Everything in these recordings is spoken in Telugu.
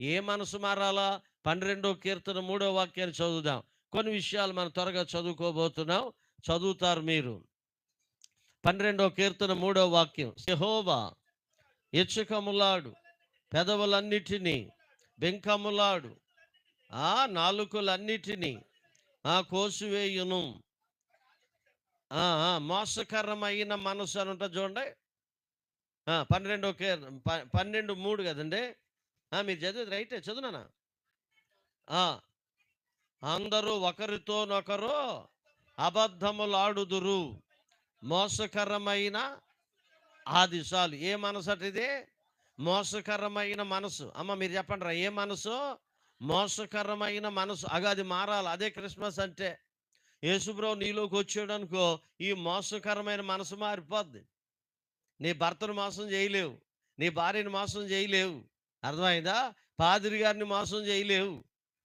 ఏ మనసు మారాలా? పన్నెండో కీర్తన మూడో వాక్యాన్ని చదువుదాం. కొన్ని విషయాలు మనం త్వరగా చదువుకోబోతున్నాం. చదువుతారు మీరు. పన్నెండో కీర్తన మూడో వాక్యం. యెహోవా ఎచ్చుకములాడు పెదవులన్నిటినీ బెంకములాడు ఆ నాలుకలన్నిటినీ ఆ కోసివేయును. ఆ, మోసకరమైన మనసు అని ఉంటుంది చూడండి. ఆ, పన్నెండో ప- పన్నెండు మూడు కదండి. మీరు చదివేది రైటే చదువునా అందరూ ఒకరితోనొకరు అబద్ధములాడుదురు. మోసకరమైన ఆదిశాలు ఏ మనసు ఇది మోసకరమైన మనసు. అమ్మ మీరు చెప్పండి రా ఏ మనసు? మోసకరమైన మనసు. అగ అది మారాలి. అదే క్రిస్మస్ అంటే. యేసుబ్రో నీలోకి వచ్చాడు అనుకో ఈ మోసకరమైన మనసు మారిపోద్ది. నీ భర్తను మోసం చేయలేవు. నీ భార్యను మోసం చేయలేవు. అర్థమైందా? పాదిరి గారిని మోసం చేయలేవు.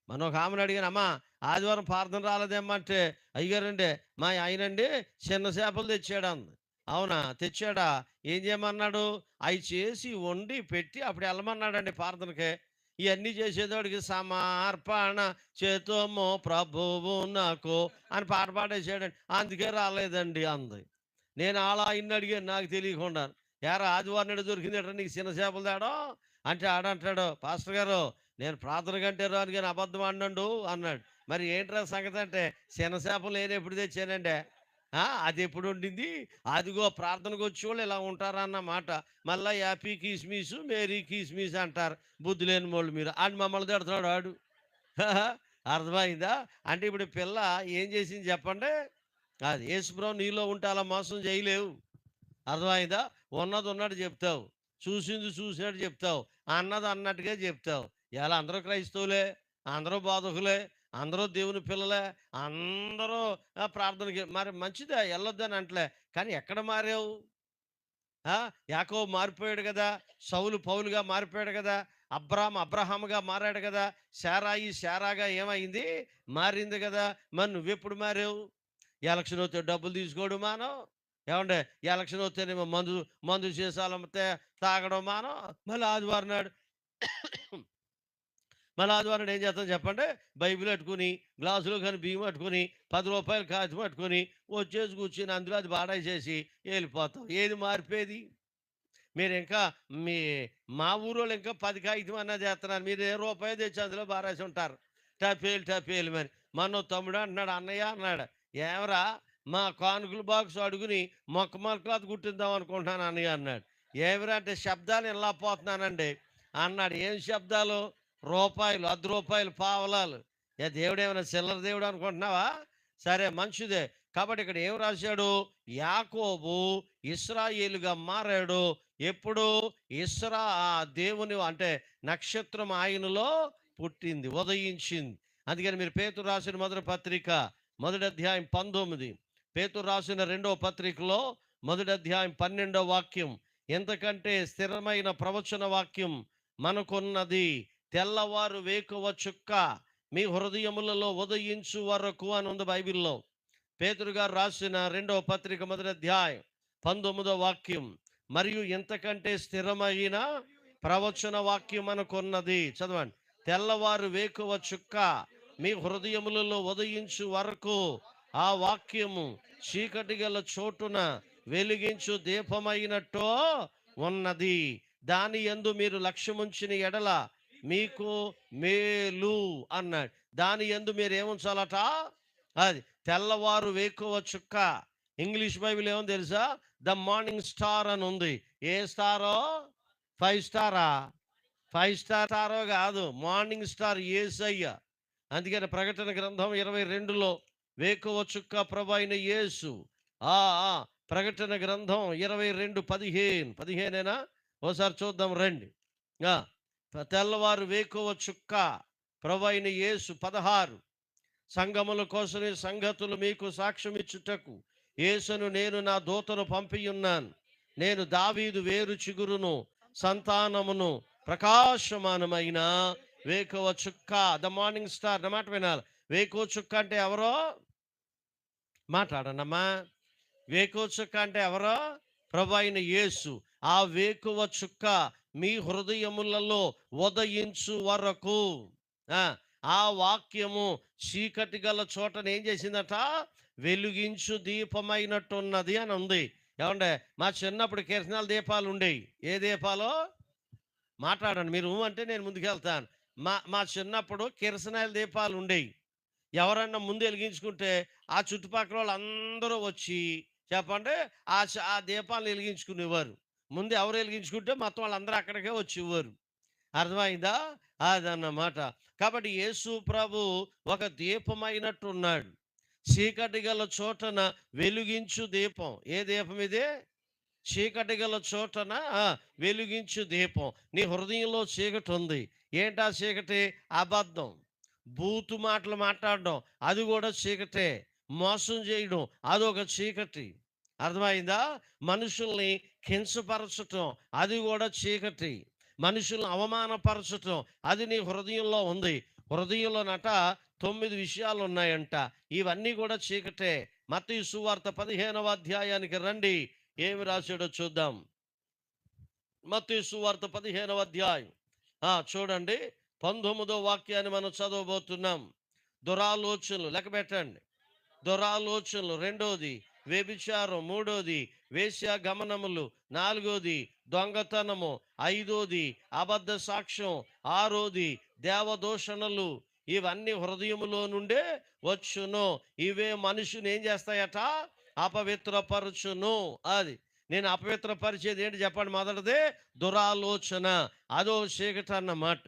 మనం ఒక ఆమెను అడిగాను అమ్మా ఆదివారం ప్రార్థన రాలేదేమంటే అయ్యారండి మా ఆయనండి చిన్న చేపలు తెచ్చాడు అంది. అవునా? తెచ్చాడా? ఏం చేయమన్నాడు? అవి చేసి వండి పెట్టి అప్పుడు వెళ్ళమన్నాడండి ప్రార్థనకే ఇవన్నీ చేసేటోడికి సమర్పణ చేతోమో ప్రభువు నాకు అని పాట పాడేసాడండి అందుకే రాలేదండి అంది. నేను అలా ఇన్ని అడిగాను నాకు తెలియకుండా యారా ఆదివారం నాడు దొరికింది నీకు చిన్న చేపలు తేడా? అంటే ఆడంటాడు పాస్టర్ గారు నేను ప్రార్థన కంటే రాను కానీ అబద్ధం అన్నాడు అన్నాడు. మరి ఏంట్రా సంగతి అంటే చిన్న చేపలు నేను ఎప్పుడు తెచ్చానండి? అది ఎప్పుడు ఉండింది? అదిగో ప్రార్థనకు వచ్చేవాళ్ళు ఇలా ఉంటారన్న మాట. మళ్ళీ యాపీ కిస్మిస్ మేరీ కిస్మిస్ అంటారు. బుద్ధి లేని వాళ్ళు మీరు. అని మమ్మల్ని తిడుతున్నాడు ఆడు. అర్థమైందా? అంటే ఇప్పుడు పిల్ల ఏం చేసింది చెప్పండి? అది యేసుప్రభు నీలో ఉంటే అలా మోసం చేయలేవు. అర్థమైందా? ఉన్నది ఉన్నట్టు చెప్తావు. చూసింది చూసినట్టు చెప్తావు. అన్నది అన్నట్టుగా చెప్తావు. ఇలా అందరూ క్రైస్తవులే అందరూ బాధకులే అందరూ దేవుని పిల్లలే అందరూ ప్రార్థనకి మరి మంచిదే వెళ్ళొద్దని అంటలే. కానీ ఎక్కడ మారావు? ఆ, యాకో మారిపోయాడు కదా సౌలు పౌలుగా మారిపోయాడు కదా అబ్రాహం అబ్రహాముగా మారాడు కదా శారాయి శారాగా ఏమైంది? మారింది కదా. మరి నువ్వెప్పుడు మారావు? ఎలక్షన్ వస్తే డబ్బులు తీసుకోవడం మానవు. ఏమంటే ఎలక్షన్ వస్తేనేమో మందు మందు చేసాలంటే తాగడం మానో. మళ్ళీ ఆదివారం నాడు మళ్ళీ ఆదివారం ఏం చేస్తాం చెప్పండి? బైబిల్ పట్టుకుని గ్లాసులో కానీ బియ్యం పట్టుకుని పది రూపాయలు కాచి పట్టుకుని వచ్చేసి కూర్చుని అందులో అది బాడేసేసి వెళ్ళిపోతాం. ఏది మారిపోయేది? మీరు ఇంకా మీ మా ఊరోళ్ళు ఇంకా పది కాగితం అన్నది చేస్తున్నారు. మీరు ఏ రూపాయి తెచ్చి అందులో బారేసి ఉంటారు. టపేలు టపేలు మరి. మన తమ్ముడు అంటున్నాడు అన్నయ్య అన్నాడు. ఏమరా? మా కానుకల బాక్స్ అడుగుని మొక్క మొక్కలాది కుట్టిద్దాం అనుకుంటున్నాను అన్నయ్య అన్నాడు. ఏమిరంటే అంటే శబ్దాలు ఇలా పోతున్నానండి. అన్నాడు. ఏం శబ్దాలు? రూపాయలు అర్ధ రూపాయలు పావలాలు. ఏ దేవుడు ఏమైనా చిల్లర దేవుడు అనుకుంటున్నావా? సరే మంచిదే కాబట్టి ఇక్కడ ఏం రాశాడు? యాకోబు ఇస్రాయేలుగా మారాడు. ఎప్పుడు? ఇస్రా ఆ దేవుని అంటే నక్షత్రం ఆయనలో పుట్టింది ఉదయించింది. అందుకని మీరు పేతురు రాసిన మొదటి పత్రిక మొదటి అధ్యాయం పంతొమ్మిది. పేతురు రాసిన రెండవ పత్రికలో మొదటి అధ్యాయం పన్నెండవ వాక్యం ఎంతకంటే స్థిరమైన ప్రవచన వాక్యం మనకున్నది తెల్లవారు వేకువ చుక్క మీ హృదయములలో ఉదయించు వరకు అని ఉంది బైబిల్లో. పేతురు గారు రాసిన రెండవ పత్రిక మొదటి అధ్యాయం పంతొమ్మిదో వాక్యం మరియు ఎంతకంటే స్థిరమైన ప్రవచన వాక్యం మనకున్నది చదవండి. తెల్లవారు వేకువ చుక్క మీ హృదయములలో ఉదయించు వరకు ఆ వాక్యము చీకటి గల చోటున వెలిగించు దీపమైనట్టు ఉన్నది. దాని యందు మీరు లక్ష్యముంచిన ఎడల మీకు మేలు అన్నాడు. దాని యందు మీరు ఏముంచాలట అది తెల్లవారు వేకువ చుక్క. ఇంగ్లీష్ బైబిల్ ఏమో తెలుసా? ద మార్నింగ్ స్టార్ అని ఉంది. ఏ స్టారో? ఫైవ్ స్టారా? ఫైవ్ స్టార్ స్టారో కాదు. Morning star Yesayya. అందుకని ప్రకటన గ్రంథం ఇరవై రెండులో వేకువ చుక్క ప్రభైన యేసు. ఆ ఆ, ప్రకటన గ్రంథం ఇరవై రెండు పదిహేను. పదిహేనేనా? ఓసారి చూద్దాం రండి. తెల్లవారు వేకువ చుక్క ప్రభైన యేసు పదహారు. సంగముల కోసమే సంగతులు మీకు సాక్ష్యం ఇచ్చుటకు యేసును నేను నా దూతను పంపియున్నాను. నేను దావీదు వేరు చిగురును సంతానమును ప్రకాశమానమైన వేకువ చుక్క. The morning star. అన్నమాట వినాలి. వేకువ చుక్క అంటే ఎవరో? మాట్లాడండమ్మా వేకువ చుక్క అంటే ఎవరో? ప్రభు అయిన యేసు. ఆ వేకువ చుక్క మీ హృదయములలో ఉదయించు వరకు. ఆ, వాక్యము చీకటి గల చోటన ఏం చేసిందట? వెలుగించు దీపమైనట్టున్నది అని ఉంది ఏమండే? మా చిన్నప్పుడు కిరసనాల దీపాలు ఉండేవి ఏ దీపాలో? మాట్లాడండి. మీరు ఊ అంటే నేను ముందుకెళ్తాను. మా మా చిన్నప్పుడు కిరసనాయల దీపాలు ఉండేవి ఎవరన్నా ముందు వెలిగించుకుంటే ఆ చుట్టుపక్కల వాళ్ళు అందరూ వచ్చి చెప్పండి ఆ ఆ దీపాలు వెలిగించుకునేవారు. ముందు ఎవరు వెలిగించుకుంటే మొత్తం వాళ్ళందరూ అక్కడికే వచ్చి ఇవ్వరు అర్థమైందా? అదన్నమాట. కాబట్టి యేసు ప్రభు ఒక దీపమైనట్టు ఉన్నాడు చీకటి గల చోటన వెలుగించు దీపం. ఏ దీపం ఇదే? చీకటి గల చోటన వెలిగించు వెలుగించు దీపం. నీ హృదయంలో చీకటి ఉంది. ఏంటా చీకటి? అబద్ధం. బూతు మాటలు మాట్లాడడం అది కూడా చీకటే. మోసం చేయడం అదొక చీకటి. అర్థమైందా? మనుషుల్ని కించపరచటం అది కూడా చీకటి. మనుషుల్ని అవమానపరచటం అది నీ హృదయంలో ఉంది. హృదయంలో నట తొమ్మిది విషయాలు ఉన్నాయంట. ఇవన్నీ కూడా చీకటే. మత సువార్త పదిహేనవ అధ్యాయానికి రండి. ఏమి రాశాడో చూద్దాం. మత సువార్త పదిహేనవ అధ్యాయం. ఆ, చూడండి. పంతొమ్మిదో వాక్యాన్ని మనం చదవబోతున్నాం. దురాలోచనలు లెక్క పెట్టండి. దురాలోచనలు రెండోది వ్యభిచారం మూడోది వేశ్య గమనములు నాలుగోది దొంగతనము ఐదోది అబద్ధ సాక్ష్యం ఆరోది దేవదూషణలు. ఇవన్నీ హృదయములో నుండే వచ్చును. ఇవే మనుషుని ఏం చేస్తాయట? అపవిత్రపరచును. అది నేను అపవిత్రపరిచేది ఏంటి చెప్పండి మొదటిదే? దురాలోచన. అదో చీకట అన్నమాట.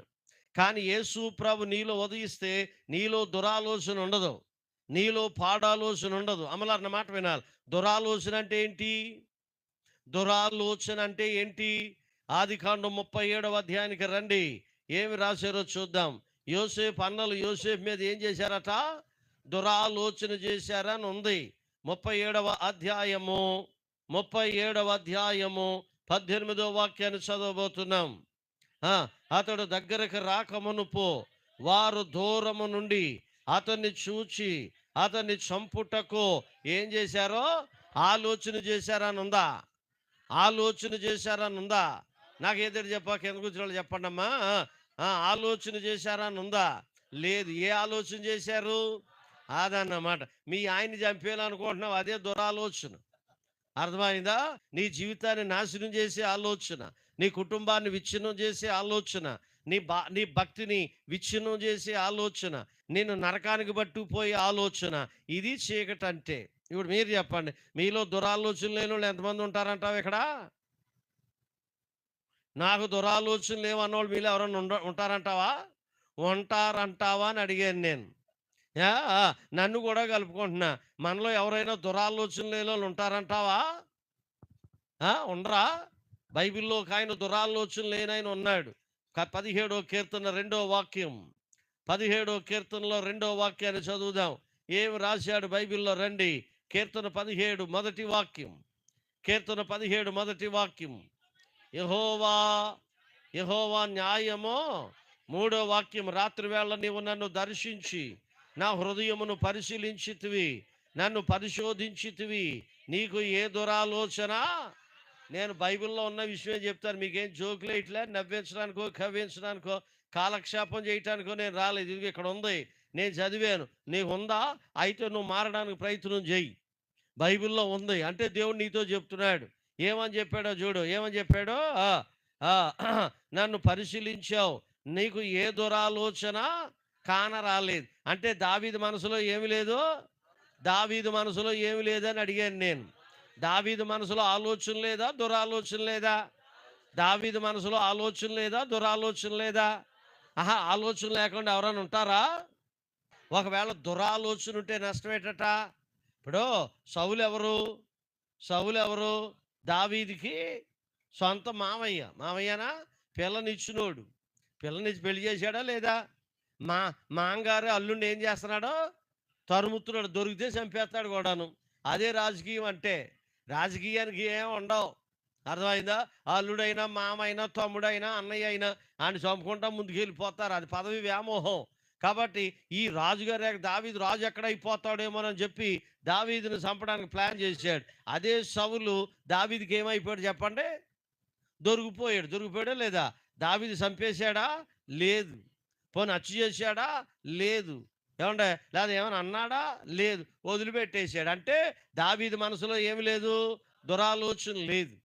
కానీ యేసు ప్రభు నీలో ఉదయిస్తే నీలో దురాలోచన ఉండదు. నీలో పాడాలోచన ఉండదు. అమలన్న మాట వినాలి. దురాలోచన అంటే ఏంటి? దురాలోచన అంటే ఏంటి? ఆది కాండం ముప్పై ఏడవ అధ్యాయానికి రండి. ఏమి రాశారో చూద్దాం. యోసేఫ్ అన్నలు యోసేఫ్ మీద ఏం చేశారట? దురాలోచన చేశారని ఉంది. ముప్పై ఏడవ అధ్యాయము ముప్పై ఏడవ అధ్యాయము పద్దెనిమిదవ వాక్యాన్ని చదవబోతున్నాం. అతడు దగ్గరకు రాకమునుపో వారు దూరము నుండి అతన్ని చూచి అతన్ని చంపుటకు ఏం చేశారో ఆలోచన చేశారని ఉందా ఆలోచన చేశారని ఉందా నాకు ఏదైనా చెప్పాక ఎందుకు వచ్చిన వాళ్ళు చెప్పండి అమ్మా. ఆలోచన చేశారని ఉందా లేదు ఏ ఆలోచన చేశారు? అదన్నమాట. మీ ఆయన్ని చంపేయాలనుకుంటున్నావు అదే దురాలోచన. అర్థమైందా? నీ జీవితాన్ని నాశనం చేసే ఆలోచన నీ కుటుంబాన్ని విచ్ఛిన్నం చేసే ఆలోచన నీ బా నీ భక్తిని విచ్ఛిన్నం చేసే ఆలోచన నేను నరకానికి పట్టుకుపోయే ఆలోచన ఇది చీకటి అంటే. ఇప్పుడు మీరు చెప్పండి మీలో దురాలోచన లేని వాళ్ళు ఎంతమంది ఉంటారంటావు ఇక్కడ? నాకు దురాలోచన లేవన్నోళ్ళు మీలో ఎవరైనా ఉండ ఉంటారంటావా? ఉంటారంటావా అని అడిగాను నేను. నన్ను కూడా కలుపుకుంటున్నా. మనలో ఎవరైనా దురాలోచన లేని వాళ్ళు ఉంటారంటావా ఉండరా? బైబిల్లో ఒక ఆయన దురాలోచన లేనాయన ఉన్నాడు పదిహేడో కీర్తన రెండో వాక్యం. పదిహేడో కీర్తనలో రెండో వాక్యాన్ని చదువుదాం. ఏమి రాశాడు బైబిల్లో? రండి. కీర్తన పదిహేడు మొదటి వాక్యం. కీర్తన పదిహేడు మొదటి వాక్యం. యహోవా యహోవా న్యాయమో. మూడో వాక్యం రాత్రి వేళ నీవు నన్ను దర్శించి నా హృదయమును పరిశీలించితివి నన్ను పరిశోధించితివి. నీకు ఏ దురాలోచన? నేను బైబిల్లో ఉన్న విషయం చెప్తాను. మీకేం జోకులు ఇట్లా నవ్వించడానికో కవ్వించడానికో కాలక్షేపం చేయటానికో నేను రాలేదు. ఇది ఇక్కడ ఉంది. నేను చదివాను. నీకు ఉందా అయితే నువ్వు మారడానికి ప్రయత్నం చేయి. బైబిల్లో ఉంది. అంటే దేవుడు నీతో చెప్తున్నాడు. ఏమని చెప్పాడో చూడు. ఏమని చెప్పాడో? ఆ, ఆ, నన్ను పరిశీలించావు. నీకు ఏ దురాలోచన? కాన రాలేదు. అంటే దావీదు మనసులో ఏమి లేదు? దావీదు మనసులో ఏమి లేదని అడిగాను నేను. దావీదు మనసులో ఆలోచన లేదా? దురాలోచన లేదా? దావీదు మనసులో ఆలోచన లేదా? దురాలోచన లేదా? ఆహా ఆలోచన లేకుండా ఎవరైనా ఉంటారా? ఒకవేళ దురాలోచన ఉంటే నష్టమేటట? ఇప్పుడు సౌలు ఎవరు? సౌలు ఎవరు? దావీదికి సొంత మామయ్య. మామయ్యనా? పిల్లనిచ్చినోడు పిల్లనిచ్చి పెళ్ళి చేశాడా లేదా? మా మాంగారు అల్లుండి ఏం చేస్తున్నాడో? తరుముతున్నాడు దొరికితే చంపేస్తాడు కూడాను. అదే రాజకీయం అంటే రాజకీయానికి ఏం ఉండవు. అర్థమైందా? అల్లుడైనా మామైనా తమ్ముడైనా అన్నయ్య అయినా ఆయన చంపుకుంటా ముందుకు వెళ్ళిపోతారు అది పదవి వ్యామోహం. కాబట్టి ఈ రాజుగారు దావీదు రాజు ఎక్కడ అయిపోతాడేమోనని చెప్పి దావీదును చంపడానికి ప్లాన్ చేశాడు. అదే సవులు దావీదికి ఏమైపోయాడు చెప్పండి? దొరికిపోయాడు. దొరికిపోయాడా లేదా? దావీది చంపేశాడా? లేదు. పోనీ అచ్చు చేశాడా? లేదు. ఏమంటే లేదా ఏమైనా అన్నాడా? లేదు. వదిలిపెట్టేశాడు. అంటే దావీది మనసులో ఏమి లేదు? దురాలోచన లేదు.